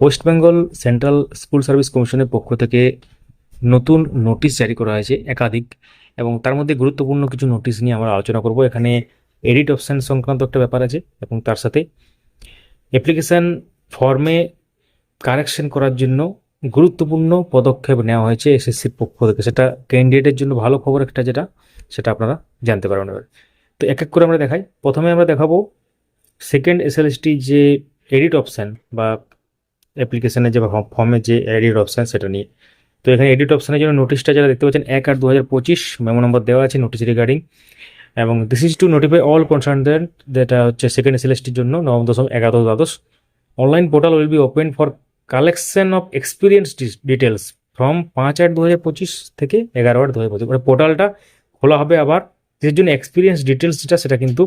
West Bengal Central School Service কমিশনের পক্ষ থেকে নতুন নোটিশ জারি করা হয়েছে, একাধিক, এবং তার মধ্যে গুরুত্বপূর্ণ কিছু নোটিশ নিয়ে আমরা আলোচনা করব। এখানে এডিট অপশান সংক্রান্ত একটা ব্যাপার আছে, এবং তার সাথে অ্যাপ্লিকেশান ফর্মে কারেকশন করার জন্য গুরুত্বপূর্ণ পদক্ষেপ নেওয়া হয়েছে এসএসসির পক্ষ থেকে। সেটা ক্যান্ডিডেটের জন্য ভালো খবর একটা যেটা, সেটা আপনারা জানতে পারবেন এবার। তো এক এক করে আমরা দেখাই। প্রথমে আমরা দেখাবো সেকেন্ড এসএলএসটি যে এডিট অপশান বা অ্যাপ্লিকেশনের যে ফর্মের যে এডিট অপশান সেটা নিয়ে। তো এখানে এডিট অপশানের জন্য নোটিশটা যারা দেখতে পাচ্ছেন, এক আট দু হাজার পঁচিশ মেমো নম্বর দেওয়া আছে নোটিশ রিগার্ডিং এবং this is to notify all concern যেটা হচ্ছে সেকেন্ড এসএলএসটির জন্য, নবম, দশম একাদশ দ্বাদশ। Online portal will be open for collection of experience details from পাঁচ আট দু হাজার পঁচিশ থেকে এগারো আট দু হাজার পঁচিশ। মানে পোর্টালটা খোলা হবে আবার যের জন্য এক্সপিরিয়েন্স ডিটেলস যেটা, সেটা কিন্তু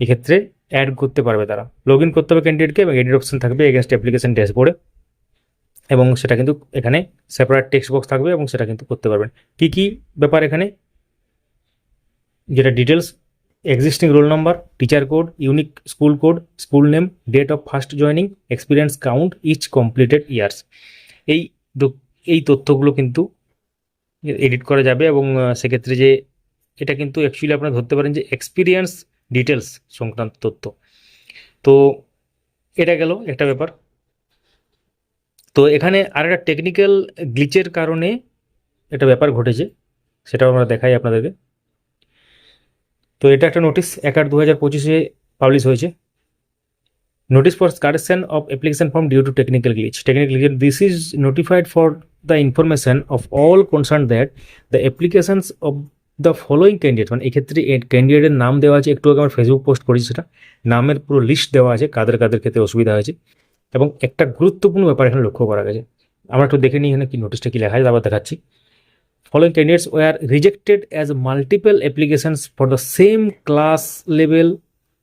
এক্ষেত্রে অ্যাড করতে পারবে তারা। লগ ইন করতে হবে ক্যান্ডিডেটকে এবং এডিট অপশন থাকবে এগেনস্ট অ্যাপ্লিকেশন ড্যাশবোর্ডে এবং সেটা কিন্তু এখানে সেপারেট টেক্সট বক্স থাকবে এবং সেটা কিন্তু করতে পারবেন। কী কী ব্যাপার এখানে? যেটা details existing roll number teacher code unique school code school name date of first joining experience count each completed years এই এই তথ্যগুলো কিন্তু এডিট করা যাবে এবং সেক্ষেত্রে যে এটা কিন্তু অ্যাকচুয়ালি আপনারা ধরতে পারেন যে এক্সপিরিয়েন্স ডিটেলস সংক্রান্ত তথ্য। তো এটা গেল একটা ব্যাপার। তো এখানে আর একটা টেকনিক্যাল গ্লিচের কারণে একটা ব্যাপার ঘটেছে, সেটাও আমরা দেখাই আপনাদেরকে। তো এটা একটা নোটিশ এক আট দু হাজার পঁচিশে পাবলিশ হয়েছে। Notice for correction of application form due to technical glitch technical glitch this is notified for the information of all concern that the applications of the following candidate মানে এক্ষেত্রে ক্যান্ডিডেটের নাম দেওয়া আছে, একটু আগে আমার ফেসবুক পোস্ট করেছি সেটা। নামের পুরো লিস্ট দেওয়া আছে, কাদের কাদের ক্ষেত্রে অসুবিধা হয়েছে। এবং একটা গুরুত্বপূর্ণ ব্যাপার এখানে লক্ষ্য করা গেছে। আমরা একটু দেখে নিই এখানে কি নোটিশটা কি লেখা আছে, তারপর দেখাচ্ছি। Following candidates were rejected as multiple applications for the same class level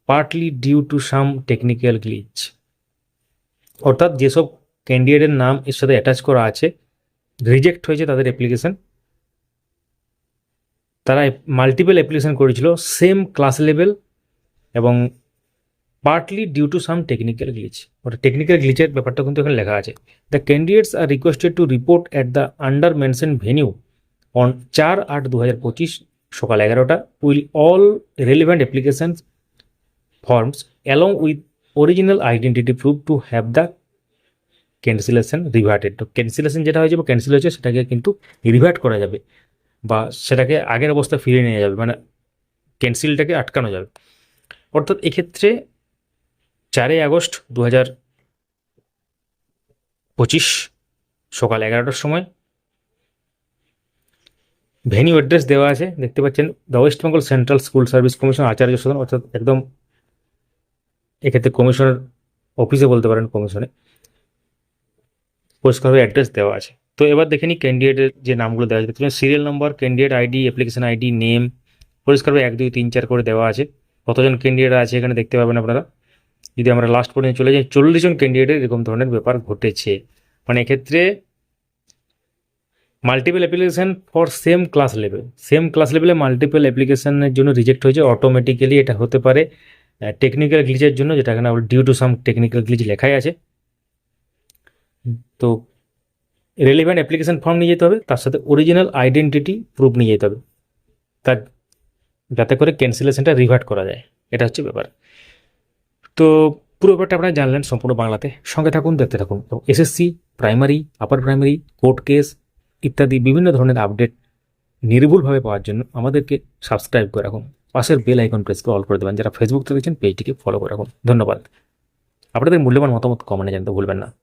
partly due to some technical glitch অর্থাৎ যেসব ক্যান্ডিডেটের নাম এর সাথে অ্যাটাচ করা আছে রিজেক্ট হয়েছে তাদের অ্যাপ্লিকেশন তারা মাল্টিপল অ্যাপ্লিকেশন করেছিল সেম ক্লাস লেভেল এবং partly due to some technical glitch ওটা টেকনিক্যাল গ্লিচের ব্যাপারটা কিন্তু এখানে লেখা আছে। The candidates are requested to report at the under mention venue on চার আট দু হাজার পঁচিশ সকাল এগারোটা will all relevant applications forms along with original identity proof to have the cancellation reverted তো ক্যান্সেলেশন যেটা হয়েছে বা ক্যান্সেল হয়েছে, সেটাকে কিন্তু রিভার্ট করা যাবে। বা সেটাকে আগের অবস্থা ফিরিয়ে নিয়ে যাবে মানে ক্যান্সেলটাকে আটকানো যাবে। অর্থাৎ এক্ষেত্রে চারই আগস্ট দু হাজার পঁচিশ সকাল এগারোটার সময় ভেনিউ অ্যাড্রেস দেওয়া আছে, দেখতে পাচ্ছেন, the West Bengal Central School Service Commission Acharya Sadan, অর্থাৎ একদম এক্ষেত্রে কমিশনের অফিসে বলতে পারেন কমিশনে, পরিষ্কারভাবে অ্যাড্রেস দেওয়া আছে। তো এবার দেখে নিই ক্যান্ডিডেটের যে নামগুলো দেওয়া আছে। Serial number candidate ID application ID name পরিষ্কারভাবে এক, দুই, তিন, চার করে দেওয়া আছে। কতজন ক্যান্ডিডেট আছে এখানে দেখতে পাবেন আপনারা। যদি আমরা লাস্ট পর্যন্ত চলে যাই, চল্লিশ জন ক্যান্ডিডেটের এরকম ধরনের ব্যাপার ঘটেছে। মানে এক্ষেত্রে multiple application for same class level same class লেভেলে মাল্টিপল অ্যাপ্লিকেশানের জন্য রিজেক্ট হয়েছে অটোমেটিক্যালি এটা হতে পারে টেকনিক্যাল গ্লিচের জন্য, যেটা এখানে due to some technical glitch লেখাই আছে। তো রেলিভেন্ট অ্যাপ্লিকেশন ফর্ম নিয়ে যেতে হবে, তার সাথে অরিজিনাল আইডেন্টিটি প্রুফ নিয়ে যেতে হবে। তার যাতে করে ক্যান্সেলেশনটা রিভার্ট করা যায়, এটা হচ্ছে ব্যাপার। তো পুরো ব্যাপারটা আপনারা জানলেন সম্পূর্ণ বাংলাতে। সঙ্গে থাকুন, দেখতে থাকুন। এবং SSC primary upper primary court case ইত্যাদি বিভিন্ন ধরনের আপডেট নির্ভুলভাবে পাওয়ার জন্য আমাদেরকে সাবস্ক্রাইব করে রাখুন। পাশের বেল আইকন প্রেস করে অল করে দেবেন। যারা ফেসবুক থেকে দেখছেন পেজটিকে ফলো করে রাখুন। ধন্যবাদ। আপনাদের মূল্যবান মতামত কমেন্টে জানতে ভুলবেন না।